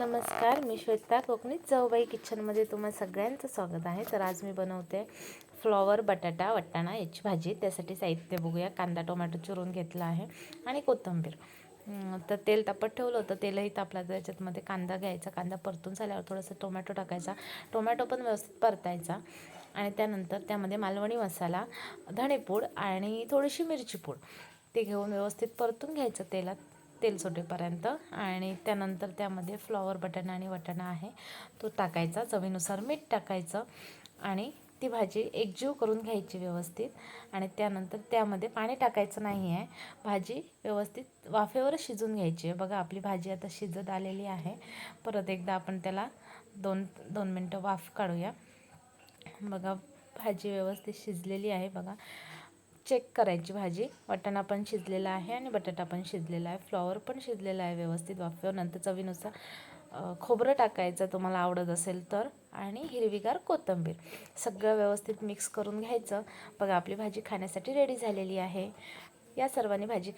नमस्कार मी श्वेता कोकणीत जाऊबाई किचनमध्ये तुम्हा सगळ्यांचं स्वागत आहे. तर आज मी बनवते फ्लॉवर बटाटा वटाणा याची भाजी. त्यासाठी साहित्य बघूया. कांदा टोमॅटो चिरून घेतला आहे आणि कोथिंबीर. तर तेल तापत ठेवलं होतं. तेलही तापला तर त्याच्यातमध्ये कांदा घ्यायचा. कांदा परतून झाल्यावर थोडंसं टोमॅटो टाकायचा. टोमॅटो पण व्यवस्थित परतायचा. आणि त्यानंतर त्यामध्ये मालवणी मसाला धणेपूड आणि थोडीशी मिरची पूड ते घेऊन व्यवस्थित परतून घ्यायचं तेलात. तेल सुटेपर्यंत आणि त्यानंतर त्यामध्ये फ्लॉवर बटाणा आणि वटाणा आहे. तो टाकायचा चवीनुसार मीठ टाकायचं आणि ती भाजी एकजीव करून घ्यायची व्यवस्थित आणि त्यानंतर त्यामध्ये पाणी टाकायचं नाही आहे भाजी व्यवस्थित वाफेवर शिजून घ्यायची आहे. बघा आपली भाजी आता शिजत आलेली आहे. परत एकदा आपण त्याला दोन दोन मिनटं वाफ काढूया. बघा भाजी व्यवस्थित शिजलेली आहे. बघा चेक करायची भाजी. वाटाणा पण शिजलेला आहे आणि बटाटा पण शिजलेला आहे. फ्लॉवर पण शिजलेला आहे व्यवस्थित वाफेवर. नंतर चवीनुसार खोबरं टाकायचं तुम्हाला आवडत असेल तर आणि हिरवीगार कोथिंबीर. सगळं व्यवस्थित मिक्स करून घ्यायचं. बघा आपली भाजी खाण्यासाठी रेडी झालेली आहे. या सर्वांनी भाजी